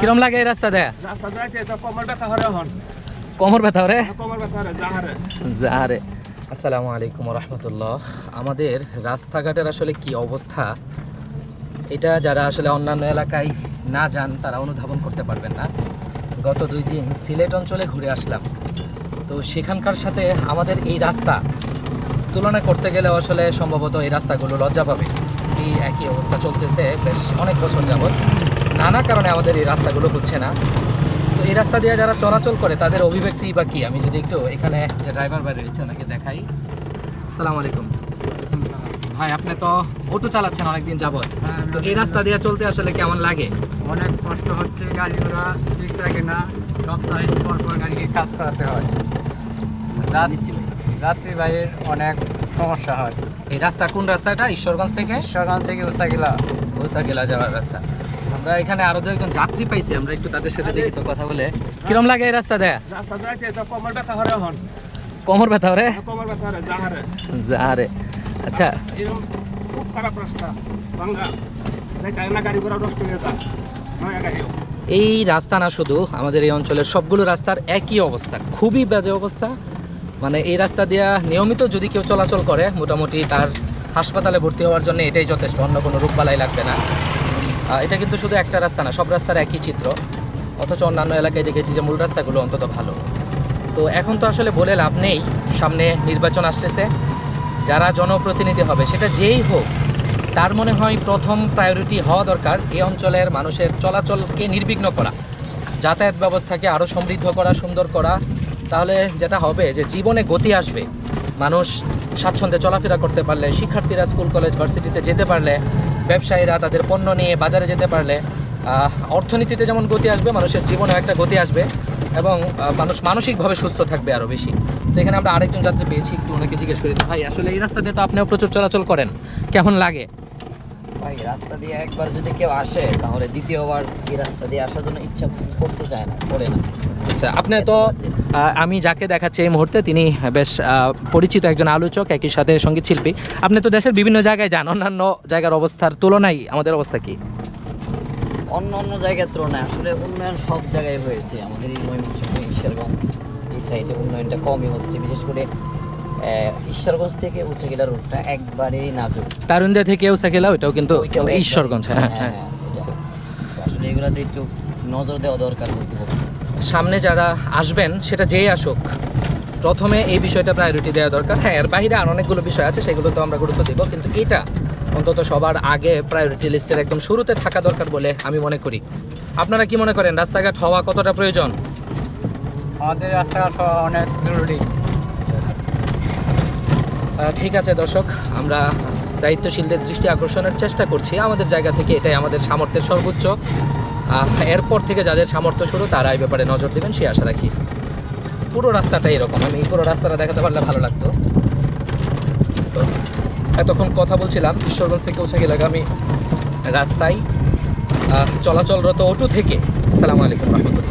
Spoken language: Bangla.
কিরম লাগে এই রাস্তা দেয়া? রাস্তা তো কোমর ব্যথা হরে হন কোমর ব্যথা রে কোমর ব্যথা হরে যাহারে যারে। আসসালামু আলাইকুম রহমতুল্লাহ আমাদের রাস্তাঘাটের আসলে কি অবস্থা? এটা যারা আসলে অন্যান্য এলাকায় না যান তারা অনুধাবন করতে পারবেন না। গত দুই দিন সিলেট অঞ্চলে ঘুরে আসলাম। তো সেখানকার সাথে আমাদের এই রাস্তা তুলনা করতে গেলে আসলে সম্ভবত এই রাস্তাগুলো লজ্জা পাবে। এই একই অবস্থা চলতেছে বেশ অনেক বছর যাবৎ। নানা কারণে আমাদের এই রাস্তাগুলো হচ্ছে না। তো এই রাস্তা দিয়ে যারা চলাচল করে তাদের অভিব্যক্তি বা কি? আমি যদি একটু এখানে যে ড্রাইভার ভাই রয়েছে ওনাকে দেখাই। সালাম আলাইকুম। ভাই আপনি তো অটো চালাচ্ছেন অনেকদিন যাবত তো এই রাস্তা দিয়ে চলতে আসলে কেমন লাগে? অনেক কষ্ট হচ্ছে গাড়ি ঘোড়া ঠিক থাকে না। সপ্তাহে পর পর গাড়িকে কাজ করাতে হয়। রাত- রাত্রি বাইরের অনেক সমস্যা হয়। এই রাস্তা কোন রাস্তাটা? ঈশ্বরগঞ্জ থেকে? সকাল থেকে উষাগিলা ওসাগেলা যাওয়ার রাস্তা। আমরা এখানে আরও দু একজন যাত্রী পাইছি আমরা একটু তাদের সাথে দেখি তো কথা বলে। কিরম লাগে এই রাস্তা দেয়া রাস্তা কোমর ব্যথা হরে হন কোমর ব্যথা রে কোমর ব্যথা হরে যারে আচ্ছা। এরকম খুব খারাপ রাস্তা ভাঙ্গা। না গাড়ি ঘোড়া নষ্ট হয়ে যায়। নয়া গাড়িও। এই রাস্তা না শুধু আমাদের এই অঞ্চলের সবগুলো রাস্তার একই অবস্থা খুবই বাজে অবস্থা। মানে এই রাস্তা দিয়া নিয়মিত যদি কেউ চলাচল করে মোটামুটি তার হাসপাতালে ভর্তি হওয়ার জন্য এটাই যথেষ্ট অন্য কোনো রোগবালাই লাগবে না। এটা কিন্তু শুধু একটা রাস্তা না, সব রাস্তার একই চিত্র। অথচ অন্যান্য এলাকায় দেখেছি যে মূল রাস্তাগুলো অন্তত ভালো। তো এখন তো আসলে বলে লাভ নেই, সামনে নির্বাচন আসতেছে। যারা জনপ্রতিনিধি হবে, সেটা যেই হোক, তার মনে হয় প্রথম প্রায়োরিটি হওয়া দরকার এই অঞ্চলের মানুষের চলাচলকে নির্বিঘ্ন করা। যাতায়াত ব্যবস্থাকে আরও সমৃদ্ধ করা, সুন্দর করা। তাহলে যেটা হবে যে জীবনে গতি আসবে। মানুষ স্বাচ্ছন্দ্যে চলাফেরা করতে পারলে, শিক্ষার্থীরা স্কুল কলেজ ভার্সিটিতে যেতে পারলে ব্যবসায়ীরা তাদের পণ্য নিয়ে বাজারে যেতে পারলে অর্থনীতিতে যেমন গতি আসবে মানুষের জীবনে একটা গতি আসবে এবং মানুষ মানসিকভাবে সুস্থ থাকবে আরও বেশি। তো এখানে আমরা আরেকজন যাত্রী পেয়েছি একটু ওনাকে জিজ্ঞেস করি ভাই আসলে এই রাস্তা দিয়ে তো আপনিও প্রচুর চলাচল করেন কেমন লাগে? ভাই রাস্তা দিয়ে একবার যদি কেউ আসে তাহলে দ্বিতীয়বার এই রাস্তা দিয়ে আসার জন্য ইচ্ছা করতে চায় না করে না। আচ্ছা আপনি তো আমি যাকে দেখাচ্ছি এই মুহূর্তে তিনি বেশ পরিচিত একজন আলোচক একই সাথে সংগীত শিল্পী। আপনি তো দেশের বিভিন্ন জায়গায় যান অন্যান্য জায়গার অবস্থার তুলনায় আমাদের অবস্থা কি? অন্য অন্য জায়গার তুলনায় আসলে উন্নয়ন সব জায়গায় হয়েছে। আমাদের এই ময়মনসিংহ ঈশ্বরগঞ্জ এই সাইডে উন্নয়নটা কমই হচ্ছে। বিশেষ করে ঈশ্বরগঞ্জ থেকে উচ্চগিলা রোডটা একবারেই নাজুক। তারুণ্ডিয়া থেকেও সাইকেলা ওইটাও কিন্তু ঈশ্বরগঞ্জ হ্যাঁ হ্যাঁ, হ্যাঁ হ্যাঁ, আসলে এগুলাতে একটু নজর দেওয়া দরকার কর্তৃপক্ষ সামনে যারা আসবেন সেটা যেই আসুক প্রথমে এই বিষয়টা প্রায়োরিটি দেওয়া দরকার। হ্যাঁ এর বাইরে আর অনেকগুলো বিষয় আছে সেগুলো তো আমরা গুরুত্ব দেবো কিন্তু এটা অন্তত সবার আগে প্রায়োরিটি লিস্টের একদম শুরুতে থাকা দরকার বলে আমি মনে করি। আপনারা কি মনে করেন রাস্তাঘাট হওয়া কতটা প্রয়োজন? আমাদের রাস্তাঘাট হওয়া অনেক জরুরি। ঠিক আছে দর্শক আমরা দায়িত্বশীলদের দৃষ্টি আকর্ষণের চেষ্টা করছি। আমাদের জায়গা থেকে এটাই আমাদের সামর্থ্যের সর্বোচ্চ। এরপর থেকে যাদের সামর্থ্য শুরু, তারা এই ব্যাপারে নজর দেবেন সেই আশা রাখি। পুরো রাস্তাটা এরকম। আমি পুরো রাস্তাটা দেখাতে পারলে ভালো লাগতো। এতক্ষণ কথা বলছিলাম, ঈশ্বরগঞ্জ থেকে উচ্চাগিলাগামী রাস্তায় চলাচলরত অটো থেকে। সালামু আলাইকুম রহমতুল্লাহ।